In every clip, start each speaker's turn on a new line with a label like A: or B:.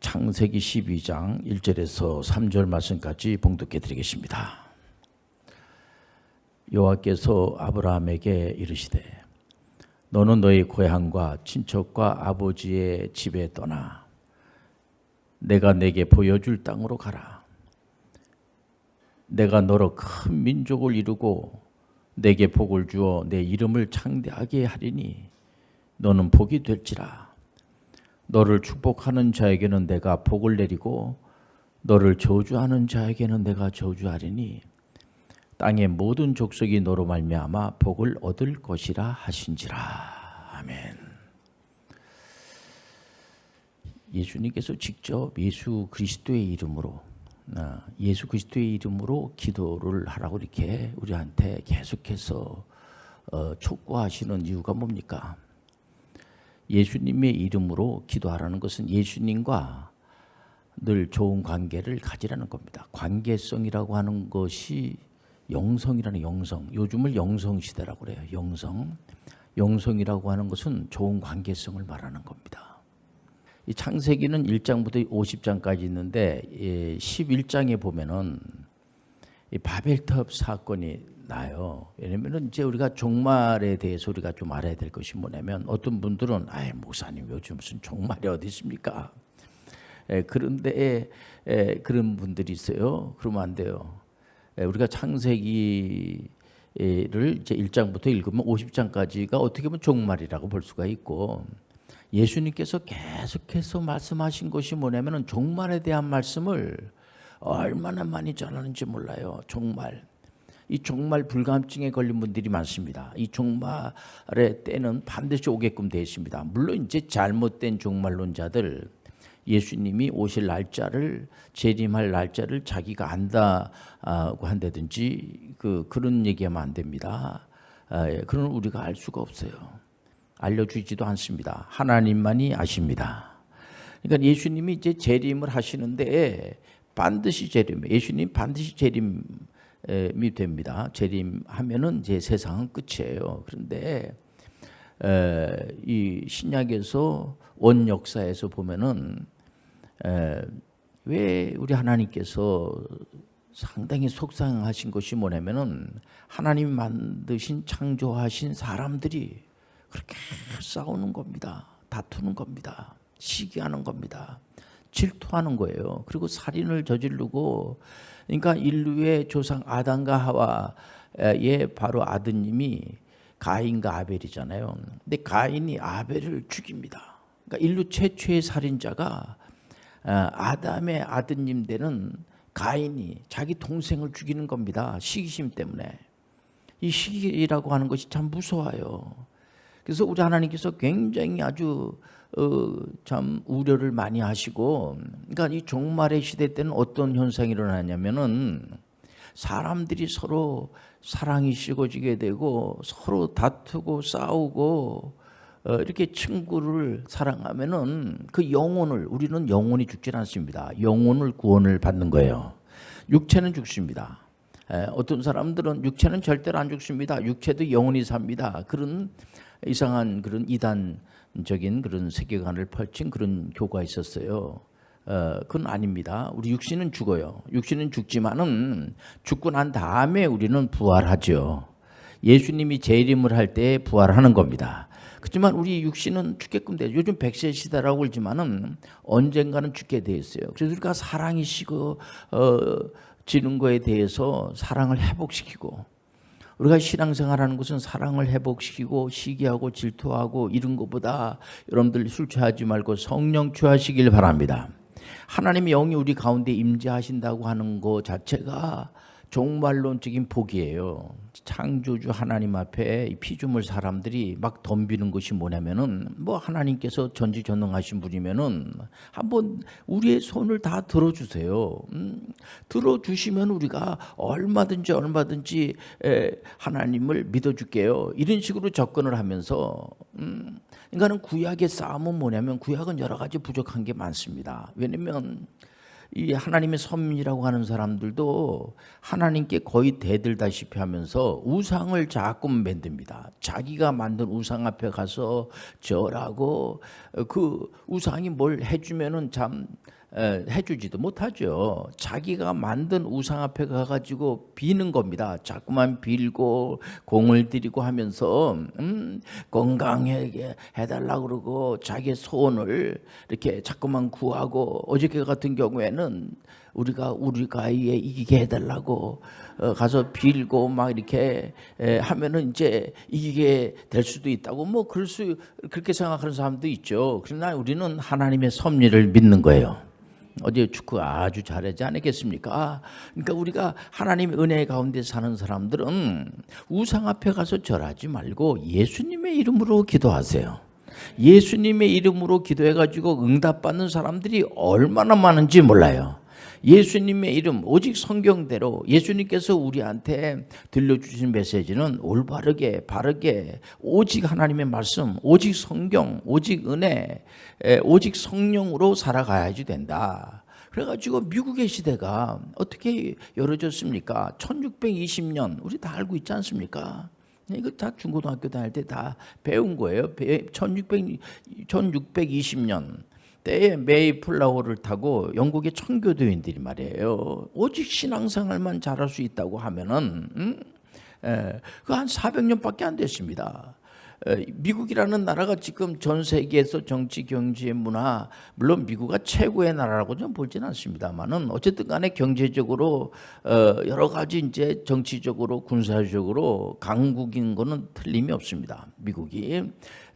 A: 창세기 12장 1절에서 3절 말씀까지 봉독해 드리겠습니다. 여호와께서 아브라함에게 이르시되 너는 너희 고향과 친척과 아버지의 집에 떠나 내가 내게 보여줄 땅으로 가라. 내가 너로 큰 민족을 이루고 내게 복을 주어 내 이름을 창대하게 하리니 너는 복이 될지라. 너를 축복하는 자에게는 내가 복을 내리고 너를 저주하는 자에게는 내가 저주하리니 땅의 모든 족속이 너로 말미암아 복을 얻을 것이라 하신지라. 아멘. 예수님께서 직접 예수 그리스도의 이름으로 아, 예수 그리스도의 이름으로 기도를 하라고 이렇게 우리한테 계속해서 어, 촉구하시는 이유가 뭡니까? 예수님의 이름으로 기도하라는 것은 예수님과 늘 좋은 관계를 가지라는 겁니다. 관계성이라고 하는 것이 영성이라는 영성. 요즘을 영성 시대라고 그래요. 영성. 영성이라고 하는 것은 좋은 관계성을 말하는 겁니다. 이 창세기는 1장부터 50장까지 있는데 11장에 보면은 이 바벨탑 사건이 나요. 왜냐면은 이제 우리가 종말에 대해서 우리가 좀 알아야 될 것이 뭐냐면 어떤 분들은 아예 목사님 요즘 무슨 종말이 어디 있습니까? 에, 그런데 에, 그런 분들이 있어요. 그러면 안 돼요. 에, 우리가 창세기 를 이제 1장부터 읽으면 50장까지가 어떻게 보면 종말이라고 볼 수가 있고 예수님께서 계속해서 말씀하신 것이 뭐냐면은 종말에 대한 말씀을 얼마나 많이 전하는지 몰라요. 종말. 이 종말 불감증에 걸린 분들이 많습니다. 이 종말의 때는 반드시 오게끔 되어 있습니다. 물론 이제 잘못된 종말론자들 예수님이 오실 날짜를 재림할 날짜를 자기가 안다고 한다든지 그 그런 얘기하면 안 됩니다. 예, 그런 우리가 알 수가 없어요. 알려주지도 않습니다. 하나님만이 아십니다. 그러니까 예수님이 이제 재림을 하시는데 반드시 재림, 예수님 반드시 재림 이 됩니다. 재림하면은 이제 세상은 끝이에요. 그런데 이 신약에서 원 역사에서 보면은 왜 우리 하나님께서 상당히 속상하신 것이 뭐냐면은 하나님 만드신 창조하신 사람들이 그렇게 싸우는 겁니다. 다투는 겁니다. 시기하는 겁니다. 질투하는 거예요. 그리고 살인을 저지르고 그러니까 인류의 조상 아담과 하와의 바로 아드님이 가인과 아벨이잖아요. 근데 가인이 아벨을 죽입니다. 그러니까 인류 최초의 살인자가 아담의 아드님 되는 가인이 자기 동생을 죽이는 겁니다. 시기심 때문에. 이 시기라고 하는 것이 참 무서워요. 그래서 우리 하나님께서 굉장히 아주 어, 참 우려를 많이 하시고, 그러니까 이 종말의 시대 때는 어떤 현상이 일어나냐면은 사람들이 서로 사랑이 식어지게 되고 서로 다투고 싸우고 어, 이렇게 친구를 사랑하면은 그 영혼을 우리는 영혼이 죽지 않습니다. 영혼을 구원을 받는 거예요. 육체는 죽습니다. 에, 어떤 사람들은 육체는 절대로 안 죽습니다. 육체도 영혼이 삽니다. 그런 이상한 그런 이단 적인 그런 세계관을 펼친 그런 교가 있었어요. 어, 그건 아닙니다. 우리 육신은 죽어요. 육신은 죽지만은 죽고 난 다음에 우리는 부활하죠. 예수님이 재림을 할 때 부활하는 겁니다. 그렇지만 우리 육신은 죽게끔 돼. 요즘 백세 시대라고 그러지만은 언젠가는 죽게 돼 있어요. 그래서 우리가 사랑이 식어 어, 지는 거에 대해서 사랑을 회복시키고 우리가 신앙생활하는 것은 사랑을 회복시키고 시기하고 질투하고 이런 것보다 여러분들 술 취하지 말고 성령 취하시길 바랍니다. 하나님의 영이 우리 가운데 임재하신다고 하는 것 자체가 종말론적인 복이에요. 창조주 하나님 앞에 피조물 사람들이 막 덤비는 것이 뭐냐면은 뭐 하나님께서 전지전능하신 분이면은 한번 우리의 손을 다 들어주세요. 음, 들어주시면 우리가 얼마든지 얼마든지 에, 하나님을 믿어줄게요. 이런 식으로 접근을 하면서 음, 그러니까는 구약의 싸움은 뭐냐면 구약은 여러 가지 부족한 게 많습니다. 왜냐면 이 하나님의 선민이라고 하는 사람들도 하나님께 거의 대들다시피 하면서 우상을 자꾸 만듭니다. 자기가 만든 우상 앞에 가서 절하고 그 우상이 뭘 해주면은 참 에, 해주지도 못하죠. 자기가 만든 우상 앞에 가가지고 비는 겁니다. 자꾸만 빌고 공을 들이고 하면서 음, 건강하게 해달라 그러고 자기의 소원을 이렇게 자꾸만 구하고 어저께 같은 경우에는 우리가 우리 가이에 이기게 해달라고 어, 가서 빌고 막 이렇게 에, 하면은 이제 이기게 될 수도 있다고 뭐 그럴 수 그렇게 생각하는 사람도 있죠. 그러나 우리는 하나님의 섭리를 믿는 거예요. 어제 축구 아주 잘하지 않았겠습니까? 그러니까 우리가 하나님의 은혜 가운데 사는 사람들은 우상 앞에 가서 절하지 말고 예수님의 이름으로 기도하세요. 예수님의 이름으로 기도해가지고 응답받는 사람들이 얼마나 많은지 몰라요. 예수님의 이름 오직 성경대로 예수님께서 우리한테 들려주신 메시지는 올바르게 바르게 오직 하나님의 말씀 오직 성경 오직 은혜 에, 오직 성령으로 살아가야지 된다. 그래가지고 미국의 시대가 어떻게 열어졌습니까? 1620년 우리 다 알고 있지 않습니까? 이거 다 중고등학교 다닐 때 다 배운 거예요. 1600, 1620년 때에 메이플라워를 타고 영국의 청교도인들이 말이에요. 오직 신앙생활만 잘할 수 있다고 하면은 음? 예, 그한 400년밖에 안 됐습니다. 에, 미국이라는 나라가 지금 전 세계에서 정치, 경제, 문화 물론 미국가 최고의 나라라고 좀 보지는 않습니다만은 어쨌든 간에 경제적으로 어, 여러 가지 이제 정치적으로 군사적으로 강국인 거는 틀림이 없습니다. 미국이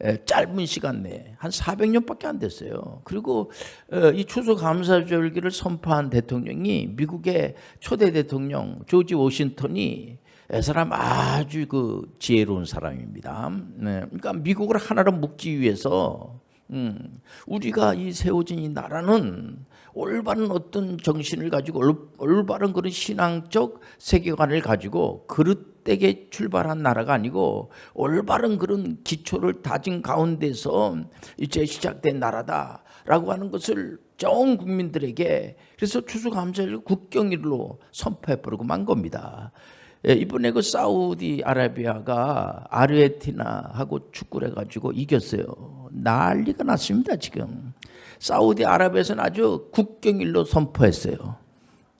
A: 에, 짧은 시간 내에 한 400년밖에 안 됐어요. 그리고 어, 이 추수 감사절기를 선포한 대통령이 미국의 초대 대통령 조지 워싱턴이 이 사람 아주 그 지혜로운 사람입니다. 네. 그러니까 미국을 하나로 묶기 위해서 음, 우리가 이 세워진 이 나라는 올바른 어떤 정신을 가지고 올, 올바른 그런 신앙적 세계관을 가지고 그릇되게 출발한 나라가 아니고 올바른 그런 기초를 다진 가운데서 이제 시작된 나라다라고 하는 것을 전 국민들에게 그래서 추수감사를 국경일로 선포해 버리고 만 겁니다. 예, 이번에 그 사우디 아라비아가 아르헨티나하고 축구를 해가지고 이겼어요. 난리가 났습니다 지금. 사우디 아라비아에서는 아주 국경일로 선포했어요.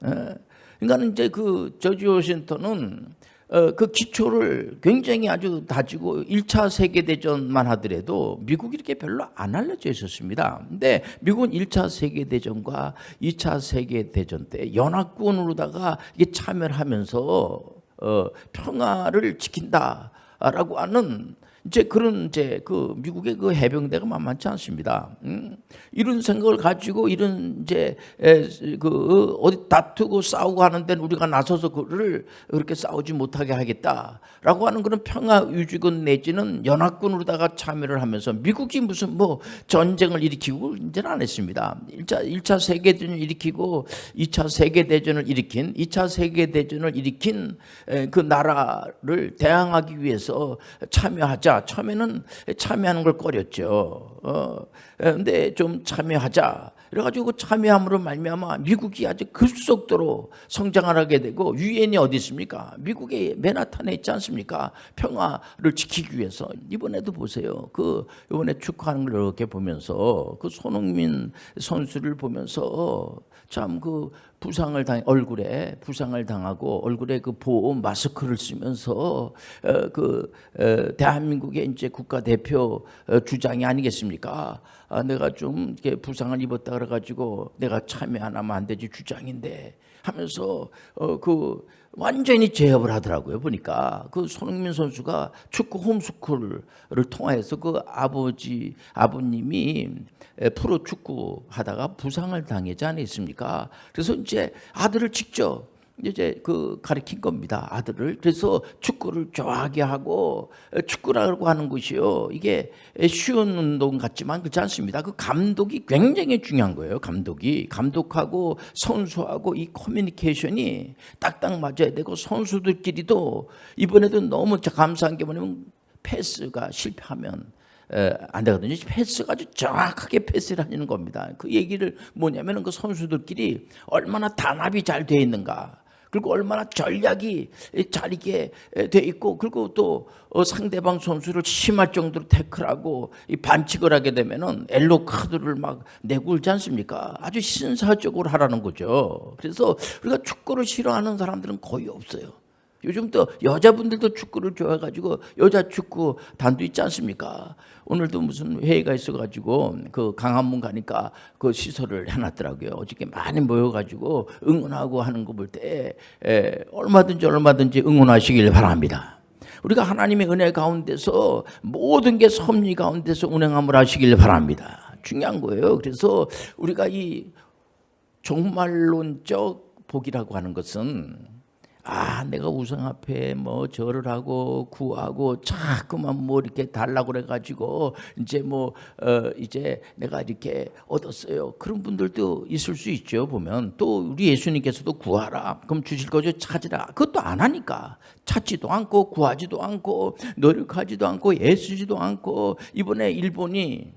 A: 예, 그러니까 이제 그 저지 워싱턴은 어, 그 기초를 굉장히 아주 다지고 1차 세계대전만 하더라도 미국이 이렇게 별로 안 알려져 있었습니다. 근데 미국은 1차 세계대전과 2차 세계대전 때 연합군으로다가 이게 참여를 하면서 어, 평화를 지킨다라고 하는 이제 그런 이제 그 미국의 그 해병대가 만만치 않습니다. 음? 이런 생각을 가지고 이런 이제 에, 그 어디 다투고 싸우고 하는 데는 우리가 나서서 그를 그렇게 싸우지 못하게 하겠다라고 하는 그런 평화 유지군 내지는 연합군으로다가 참여를 하면서 미국이 무슨 뭐 전쟁을 일으키고 이제는 안 했습니다. 1차 1차 세계 대전을 일으키고 2차 세계 대전을 일으킨 2차 세계 대전을 일으킨 에, 그 나라를 대항하기 위해서 참여하자. 처음에는 참여하는 걸 꺼렸죠. 어, 근데 좀 참여하자. 그래가지고 그 참여함으로 말미암아 미국이 아주 급속도로 성장을 하게 되고 유엔이 어디 있습니까? 미국의 맨하탄에 있지 않습니까? 평화를 지키기 위해서 이번에도 보세요. 그 이번에 축하하는 걸 이렇게 보면서 그 손흥민 선수를 보면서 참 그 부상을 당 얼굴에 부상을 당하고 얼굴에 그 보호 마스크를 쓰면서 어, 그 어, 대한민국의 이제 국가 대표 어, 주장이 아니겠습니까? 아, 내가 좀 이렇게 부상을 입었다 그래가지고 내가 참여 안 하면 안 되지 주장인데 하면서 어, 그 완전히 제압을 하더라고요. 보니까 그 손흥민 선수가 축구 홈스쿨을 통해서 그 아버지 아버님이 프로 축구 하다가 부상을 당하지 않았습니까? 그래서 이제 아들을 직접 이제 그 가르친 겁니다. 아들을. 그래서 축구를 좋아하게 하고 축구라고 하는 것이요. 이게 쉬운 운동 같지만 그렇지 않습니다. 그 감독이 굉장히 중요한 거예요. 감독이. 감독하고 선수하고 이 커뮤니케이션이 딱딱 맞아야 되고 선수들끼리도 이번에도 너무 감사한 게 뭐냐면 패스가 실패하면 안 되거든요. 패스가 아주 정확하게 패스를 하는 겁니다. 그 얘기를 뭐냐면은 그 선수들끼리 얼마나 단합이 잘돼 있는가. 그리고 얼마나 전략이 잘 있게 돼 있고 그리고 또 어, 상대방 선수를 심할 정도로 태클하고 이 반칙을 하게 되면은 엘로 카드를 막 내걸지 않습니까? 아주 신사적으로 하라는 거죠. 그래서 우리가 축구를 싫어하는 사람들은 거의 없어요. 요즘 또 여자분들도 축구를 좋아해가지고 여자 축구 단도 있지 않습니까? 오늘도 무슨 회의가 있어가지고 그 강한문 가니까 그 시설을 해놨더라고요. 어저께 많이 모여가지고 응원하고 하는 거 볼 때 얼마든지 얼마든지 응원하시길 바랍니다. 우리가 하나님의 은혜 가운데서 모든 게 섭리 가운데서 운행함을 하시길 바랍니다. 중요한 거예요. 그래서 우리가 이 종말론적 복이라고 하는 것은 아, 내가 우상 앞에 뭐 절을 하고 구하고 자꾸만 뭐 이렇게 달라고 그래가지고 이제 뭐 어, 이제 내가 이렇게 얻었어요. 그런 분들도 있을 수 있죠. 보면 또 우리 예수님께서도 구하라. 그럼 주실 거죠. 찾으라. 그것도 안 하니까 찾지도 않고 구하지도 않고 노력하지도 않고 애쓰지도 않고 이번에 일본이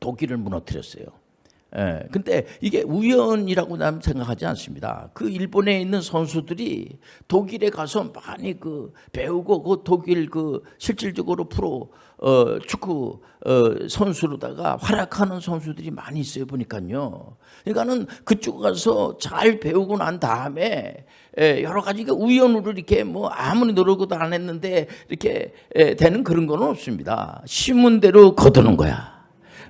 A: 독일을 무너뜨렸어요. 예, 근데 이게 우연이라고 난 생각하지 않습니다. 그 일본에 있는 선수들이 독일에 가서 많이 그 배우고 그 독일 그 실질적으로 프로 어, 축구 어, 선수로다가 활약하는 선수들이 많이 있어요 보니까요. 그러니까는 그쪽 가서 잘 배우고 난 다음에 예, 여러 가지가 우연으로 이렇게 뭐 아무리 노력도 안 했는데 이렇게 예, 되는 그런 건 없습니다. 심은 대로 거두는 거야.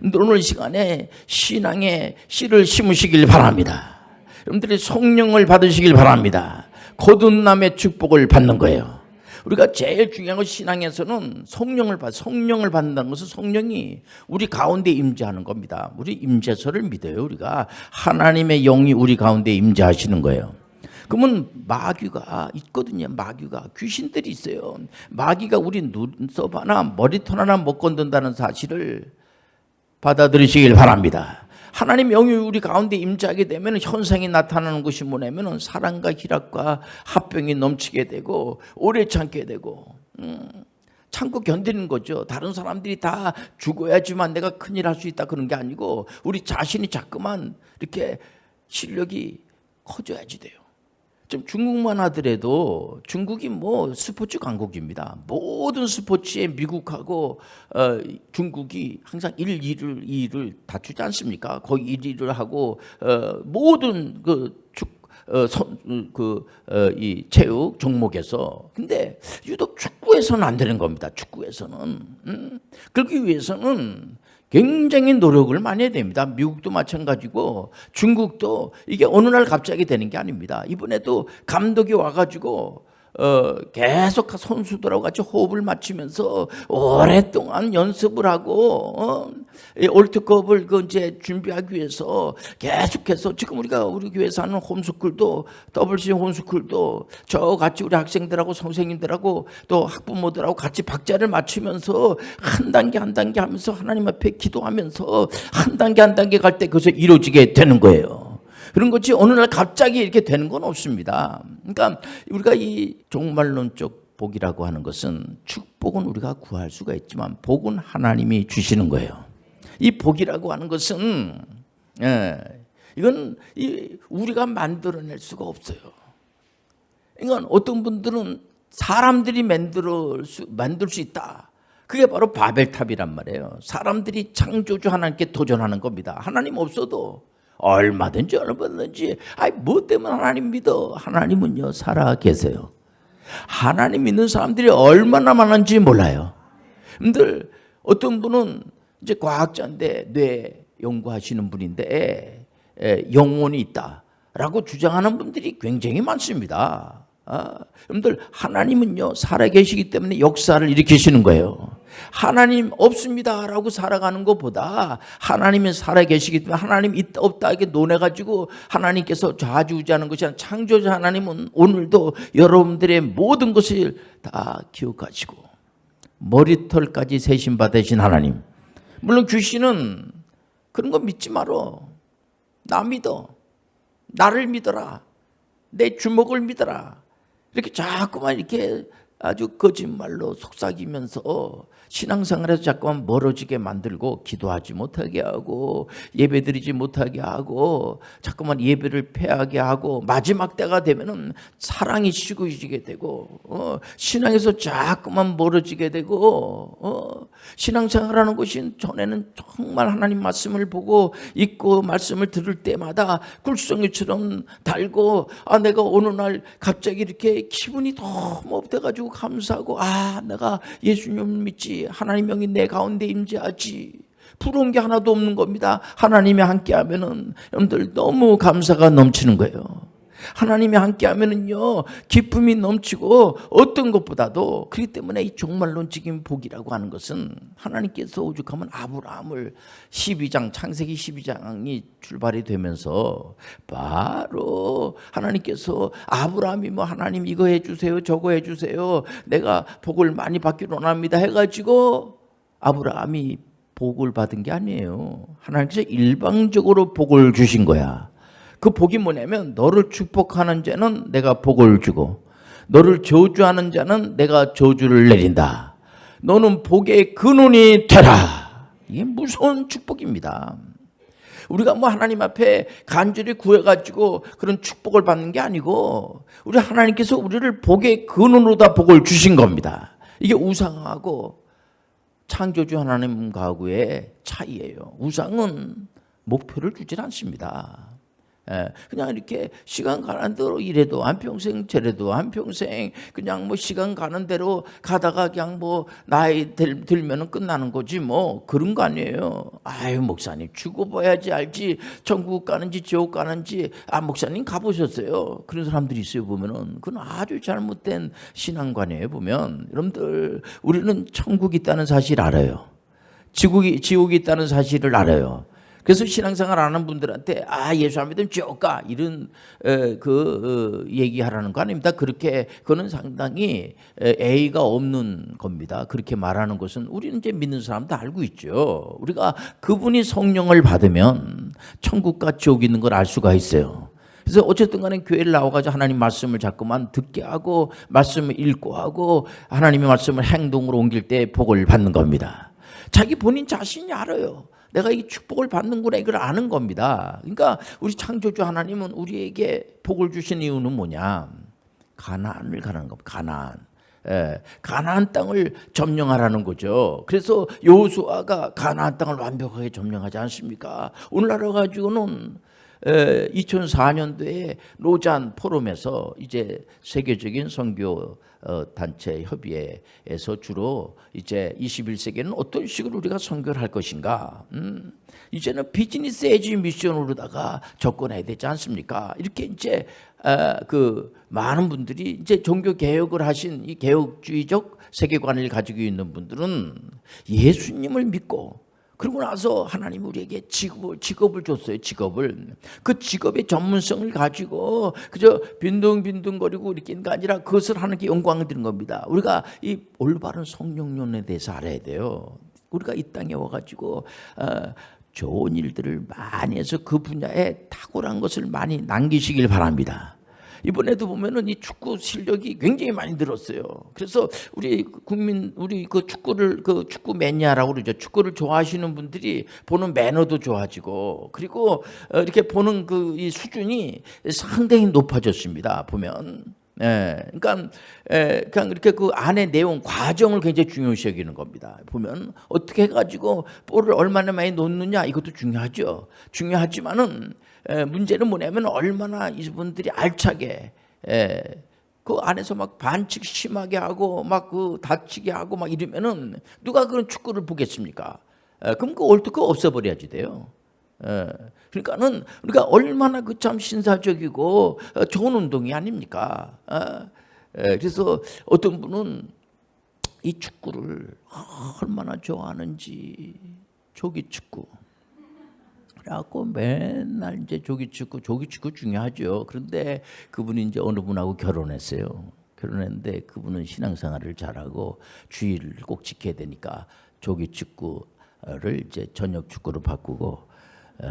A: 오늘 시간에 신앙의 씨를 심으시길 바랍니다. 여러분들이 성령을 받으시길 바랍니다. 거듭남의 축복을 받는 거예요. 우리가 제일 중요한 건 신앙에서는 성령을 받 성령을 받는다는 것은 성령이 우리 가운데 임재하는 겁니다. 우리 임재서를 믿어요. 우리가 하나님의 영이 우리 가운데 임재하시는 거예요. 그러면 마귀가 있거든요. 마귀가 귀신들이 있어요. 마귀가 우리 눈썹 하나 머리털 하나 못 건든다는 사실을 받아들이시길 바랍니다. 하나님 영이 우리 가운데 임재하게 되면 현상이 나타나는 것이 뭐냐면 사랑과 희락과 합병이 넘치게 되고 오래 참게 되고 음, 참고 견디는 거죠. 다른 사람들이 다 죽어야지만 내가 큰일 할 수 있다 그런 게 아니고 우리 자신이 자꾸만 이렇게 실력이 커져야지 돼요. 좀 중국만 하더라도 중국이 뭐 스포츠 강국입니다. 모든 스포츠에 미국하고 어, 중국이 항상 1, 2를 2를 다투지 않습니까? 거의 1, 2를 하고 어, 모든 그 축, 어, 선, 그, 어, 이 체육 종목에서. 근데 유독 축구에서는 안 되는 겁니다. 축구에서는. 음? 그러기 위해서는 굉장히 노력을 많이 해야 됩니다. 미국도 마찬가지고 중국도 이게 어느 날 갑자기 되는 게 아닙니다. 이번에도 감독이 와가지고 어, 계속 선수들하고 같이 호흡을 맞추면서 오랫동안 연습을 하고 어, 이 월드컵을 그 이제 준비하기 위해서 계속해서 지금 우리가 우리 교회에서 하는 홈스쿨도 WC 홈스쿨도 저 같이 우리 학생들하고 선생님들하고 또 학부모들하고 같이 박자를 맞추면서 한 단계 한 단계 하면서 하나님 앞에 기도하면서 한 단계 한 단계 갈 때 그것이 이루어지게 되는 거예요. 그런 것이 어느 날 갑자기 이렇게 되는 건 없습니다. 그러니까 우리가 이 종말론적 복이라고 하는 것은 축복은 우리가 구할 수가 있지만 복은 하나님이 주시는 거예요. 이 복이라고 하는 것은 예, 이건 이 우리가 만들어낼 수가 없어요. 이건 어떤 분들은 사람들이 만들 수, 만들 수 있다. 그게 바로 바벨탑이란 말이에요. 사람들이 창조주 하나님께 도전하는 겁니다. 하나님 없어도 얼마든지 얼마든지. 아이 뭐 때문에 하나님 믿어? 하나님은요 살아 계세요. 하나님 믿는 사람들이 얼마나 많은지 몰라요. 근데 어떤 분은 이제 과학자인데 뇌 연구하시는 분인데 에, 영혼이 있다라고 주장하는 분들이 굉장히 많습니다 아, 여러분들 하나님은요 살아계시기 때문에 역사를 일으키시는 거예요. 하나님 없습니다라고 살아가는 것보다 하나님이 살아계시기 때문에 하나님 있다 없다 이렇게 논해가지고 하나님께서 좌지우지하는 것이 아니라 창조자 하나님은 오늘도 여러분들의 모든 것을 다 기억하시고 머리털까지 세신 받으신 하나님. 물론 귀신은 그런 거 믿지 말어 나 믿어. 나를 믿어라. 내 주먹을 믿어라 이렇게 자꾸만 이렇게 아주 거짓말로 속삭이면서 신앙생활에서 자꾸만 멀어지게 만들고 기도하지 못하게 하고 예배드리지 못하게 하고 자꾸만 예배를 패하게 하고 마지막 때가 되면은 사랑이 식어지게 되고 어, 신앙에서 자꾸만 멀어지게 되고 어, 신앙생활하는 것이 전에는 정말 하나님 말씀을 보고 읽고 말씀을 들을 때마다 굴성이처럼 달고 아 내가 어느 날 갑자기 이렇게 기분이 너무 업돼가지고 감사하고 아 내가 예수님 믿지 하나님 영이 내 가운데 임재하지. 부러운 게 하나도 없는 겁니다. 하나님이 함께하면은 여러분들 너무 감사가 넘치는 거예요 하나님이 함께하면은요 기쁨이 넘치고 어떤 것보다도 그렇기 때문에 이 종말론적인 복이라고 하는 것은 하나님께서 오죽하면 아브라함을 12장 창세기 12장이 출발이 되면서 바로 하나님께서 아브라함이 뭐 하나님 이거 해주세요 저거 해주세요 내가 복을 많이 받기로 원합니다 해가지고 아브라함이 복을 받은 게 아니에요. 하나님께서 일방적으로 복을 주신 거야 그 복이 뭐냐면 너를 축복하는 자는 내가 복을 주고 너를 저주하는 자는 내가 저주를 내린다. 너는 복의 근원이 되라. 이게 무서운 축복입니다. 우리가 뭐 하나님 앞에 간절히 구해가지고 그런 축복을 받는 게 아니고 우리 하나님께서 우리를 복의 근원으로 다 복을 주신 겁니다. 이게 우상하고 창조주 하나님 가구의 차이예요. 우상은 목표를 주질 않습니다. 예, 그냥 이렇게 시간 가는 대로 이래도 한평생 저래도 한평생 그냥 뭐 시간 가는 대로 가다가 그냥 뭐 나이 들, 들면은 끝나는 거지 뭐 그런 거 아니에요. 아유 목사님 죽어봐야지 알지 천국 가는지 지옥 가는지 아 목사님 가보셨어요. 그런 사람들이 있어요 보면은 그건 아주 잘못된 신앙관이에요 보면 여러분들 우리는 천국이 있다는 사실 알아요. 지옥이 지옥이 있다는 사실을 알아요. 그래서 신앙생활 안 하는 분들한테 아 예수 안 믿으면 지옥 가 이런 에, 그 어, 얘기하라는 거 아닙니다. 그렇게 그거는 상당히 에, A가 없는 겁니다. 그렇게 말하는 것은 우리는 이제 믿는 사람도 알고 있죠. 우리가 그분이 성령을 받으면 천국과 지옥이 있는 걸 알 수가 있어요. 그래서 어쨌든 간에 교회를 나와가지고 하나님 말씀을 자꾸만 듣게 하고 말씀을 읽고 하고 하나님의 말씀을 행동으로 옮길 때 복을 받는 겁니다. 자기 본인 자신이 알아요. 내가 이 축복을 받는구나 이걸 아는 겁니다. 그러니까 우리 창조주 하나님은 우리에게 복을 주신 이유는 뭐냐? 가나안을 가는 겁니다. 가나안. 예, 가나안 땅을 점령하라는 거죠. 그래서 여호수아가 가나안 땅을 완벽하게 점령하지 않습니까? 오늘날 가지고는 2004년도에 로잔 포럼에서 이제 세계적인 선교 어, 단체 협의회에서 주로 이제 21세기에는 어떤 식으로 우리가 선교를 할 것인가? 음, 이제는 비즈니스 에지 미션으로다가 접근해야 되지 않습니까? 이렇게 이제 어, 그 많은 분들이 이제 종교 개혁을 하신 이 개혁주의적 세계관을 가지고 있는 분들은 예수님을 믿고 그러고 나서 하나님 우리에게 직업을, 직업을 줬어요. 직업을. 그 직업의 전문성을 가지고 그저 빈둥빈둥거리고 이렇게 있는 게 아니라 그것을 하는 게 영광을 드는 겁니다. 우리가 이 올바른 성령론에 대해서 알아야 돼요. 우리가 이 땅에 와가지고 어, 좋은 일들을 많이 해서 그 분야에 탁월한 것을 많이 남기시길 바랍니다. 이번에도 보면은 이 축구 실력이 굉장히 많이 늘었어요. 그래서 우리 국민 우리 그 축구를 그 축구 매니아라고 그러죠. 축구를 좋아하시는 분들이 보는 매너도 좋아지고 그리고 어, 이렇게 보는 그 이 수준이 상당히 높아졌습니다. 보면. 예, 그러니까 예, 그냥 이렇게 그 안에 내용 과정을 굉장히 중요시 여기는 겁니다. 보면 어떻게 해가지고 볼을 얼마나 많이 놓느냐 이것도 중요하죠. 중요하지만은 에, 문제는 뭐냐면 얼마나 이분들이 알차게 에, 그 안에서 막 반칙 심하게 하고 막 그 다치게 하고 막 이러면은 누가 그런 축구를 보겠습니까? 에, 그럼 그 월드컵 없애버려야지 돼요. 에, 그러니까는 우리가 얼마나 그 참 신사적이고 어, 좋은 운동이 아닙니까? 어? 에, 그래서 어떤 분은 이 축구를 얼마나 좋아하는지 조기 축구. 그래갖고 맨날 이제 조기 축구, 조기 축구 중요하죠. 그런데 그분이 이제 어느 분하고 결혼했어요. 결혼했는데 그분은 신앙생활을 잘하고 주의를 꼭 지켜야 되니까 조기 축구를 이제 저녁 축구로 바꾸고 어,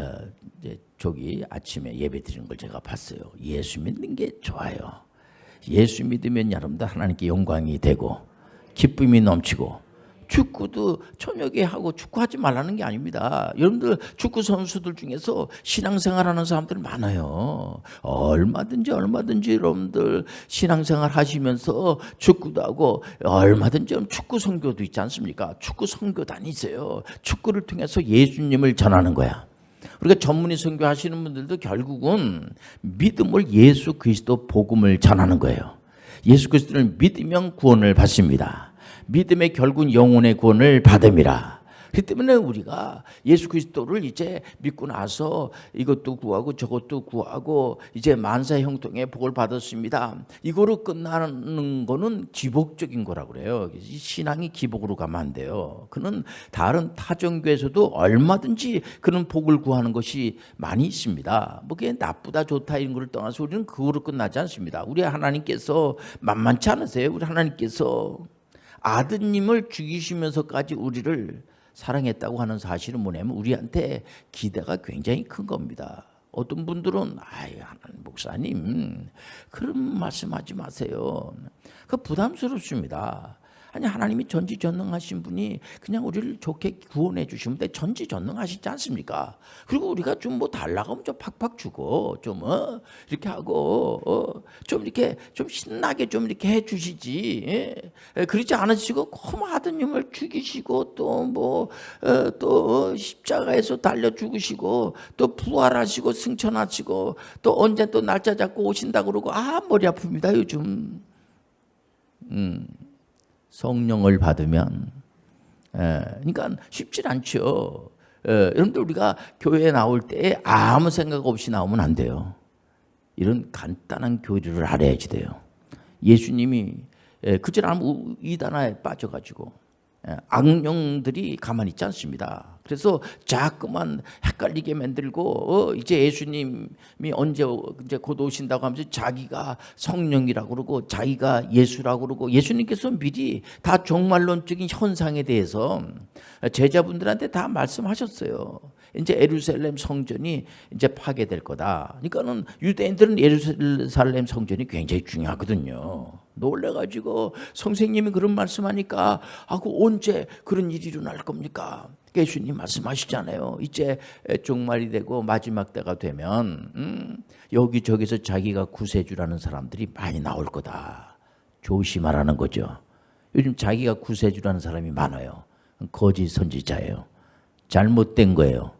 A: 이제 조기 아침에 예배 드리는 걸 제가 봤어요. 예수 믿는 게 좋아요. 예수 믿으면 여러분들 하나님께 영광이 되고 기쁨이 넘치고 축구도 저녁에 하고 축구하지 말라는 게 아닙니다. 여러분들 축구 선수들 중에서 신앙생활 하는 사람들 많아요. 얼마든지 얼마든지 여러분들 신앙생활 하시면서 축구도 하고 얼마든지 축구 선교도 있지 않습니까? 축구 선교단이 있어요. 축구를 통해서 예수님을 전하는 거야. 우리가 전문의 선교 하시는 분들도 결국은 믿음을 예수 그리스도 복음을 전하는 거예요. 예수 그리스도를 믿으면 구원을 받습니다. 믿음의 결국 영혼의 구원을 받음이라. 그 때문에 우리가 예수 그리스도를 이제 믿고 나서 이것도 구하고 저것도 구하고 이제 만사 형통의 복을 받았습니다. 이거로 끝나는 거는 기복적인 거라고 그래요. 신앙이 기복으로 가면 안 돼요. 그는 다른 타 종교에서도 얼마든지 그런 복을 구하는 것이 많이 있습니다. 뭐 그게 나쁘다 좋다 이런 걸 떠나서 우리는 그거로 끝나지 않습니다. 우리 하나님께서 만만치 않으세요. 우리 하나님께서 아드님을 죽이시면서까지 우리를 사랑했다고 하는 사실은 뭐냐면 우리한테 기대가 굉장히 큰 겁니다. 어떤 분들은 아이 목사님 그런 말씀하지 마세요. 그 부담스럽습니다. 아니 하나님이 전지전능하신 분이 그냥 우리를 좋게 구원해 주시면 돼 전지전능하시지 않습니까? 그리고 우리가 좀 뭐 달라고 하면 좀 팍팍 주고 좀 어? 이렇게 하고 어? 좀 이렇게 좀 신나게 좀 이렇게 해 주시지 예? 예, 그렇지 않으시고 그 아드님을 죽이시고 또 뭐또 어, 또 십자가에서 달려 죽으시고 또 부활하시고 승천하시고 또 언제 또 날짜 잡고 오신다 그러고 아 머리 아픕니다 요즘 음. 성령을 받으면 에, 그러니까 쉽지 않죠. 에, 여러분들 우리가 교회에 나올 때 아무 생각 없이 나오면 안 돼요. 이런 간단한 교리를 알아야지 돼요. 예수님이 그질 않으면 이단화에 빠져가지고 예, 악령들이 가만히 있지 않습니다. 그래서 자꾸만 헷갈리게 만들고 어, 이제 예수님이 언제 이제 곧 오신다고 하면서 자기가 성령이라고 그러고 자기가 예수라고 그러고 예수님께서 미리 다 종말론적인 현상에 대해서 제자분들한테 다 말씀하셨어요. 이제 에루살렘 성전이 이제 파괴될 거다. 그러니까는 유대인들은 예루살렘 성전이 굉장히 중요하거든요. 놀래가지고 선생님이 그런 말씀하니까 아그 언제 그런 일이 일어날 겁니까? 예수님 말씀하시잖아요. 이제 종말이 되고 마지막 때가 되면 음, 여기저기서 자기가 구세주라는 사람들이 많이 나올 거다. 조심하라는 거죠. 요즘 자기가 구세주라는 사람이 많아요. 거짓 선지자예요. 잘못된 거예요.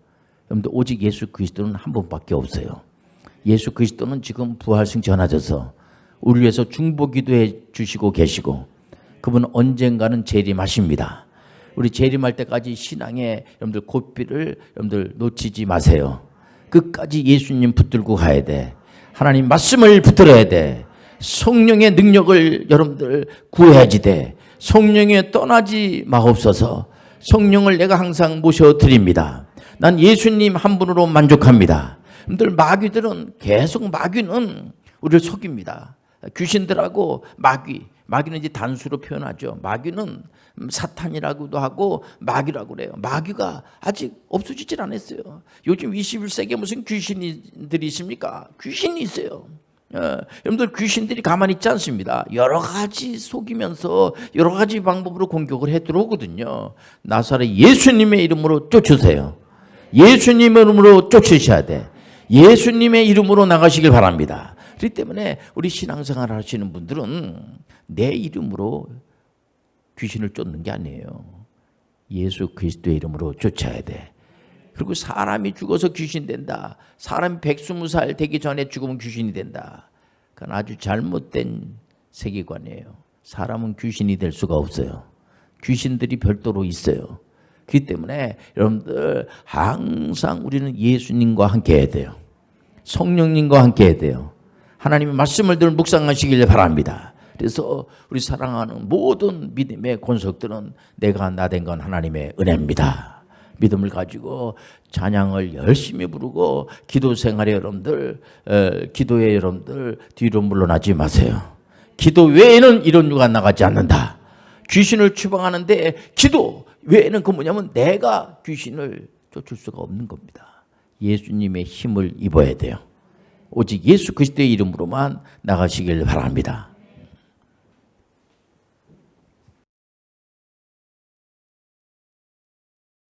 A: 여러분들 오직 예수 그리스도는 한 분밖에 없어요. 예수 그리스도는 지금 부활승 전하셔서 우리 위해서 중보기도해 주시고 계시고 그분 언젠가는 재림하십니다. 우리 재림할 때까지 신앙의 여러분들 고삐를 여러분들 놓치지 마세요. 끝까지 예수님 붙들고 가야 돼. 하나님 말씀을 붙들어야 돼. 성령의 능력을 여러분들 구해야지 돼. 성령에 떠나지 마옵소서. 성령을 내가 항상 모셔 드립니다. 난 예수님 한 분으로 만족합니다. 여러분들 마귀들은 계속 마귀는 우리를 속입니다. 귀신들하고 마귀, 마귀는 이제 단수로 표현하죠. 마귀는 사탄이라고도 하고 마귀라고 그래요. 마귀가 아직 없어지질 않았어요. 요즘 21세기에 무슨 귀신들이 있습니까? 귀신이 있어요. 예, 여러분들 귀신들이 가만히 있지 않습니다. 여러 가지 속이면서 여러 가지 방법으로 공격을 해 들어오거든요. 나사렛 예수님의 이름으로 쫓으세요. 예수님의 이름으로 쫓으셔야 돼. 예수님의 이름으로 나가시길 바랍니다. 그렇기 때문에 우리 신앙생활 하시는 분들은 내 이름으로 귀신을 쫓는 게 아니에요. 예수 그리스도의 이름으로 쫓아야 돼. 그리고 사람이 죽어서 귀신 된다. 사람이 120살 되기 전에 죽으면 귀신이 된다. 그건 아주 잘못된 세계관이에요. 사람은 귀신이 될 수가 없어요. 귀신들이 별도로 있어요. 그렇기 때문에 여러분들 항상 우리는 예수님과 함께 해야 돼요. 성령님과 함께 해야 돼요. 하나님의 말씀을 늘 묵상하시길 바랍니다. 그래서 우리 사랑하는 모든 믿음의 권속들은 내가 나 된 건 하나님의 은혜입니다. 믿음을 가지고 찬양을 열심히 부르고 기도 생활에 여러분들 에, 기도에 여러분들 뒤로 물러나지 마세요. 기도 외에는 이런 유가 나가지 않는다. 귀신을 추방하는데 기도 외에는 그 뭐냐면 내가 귀신을 쫓을 수가 없는 겁니다. 예수님의 힘을 입어야 돼요. 오직 예수 그리스도의 이름으로만 나가시길 바랍니다.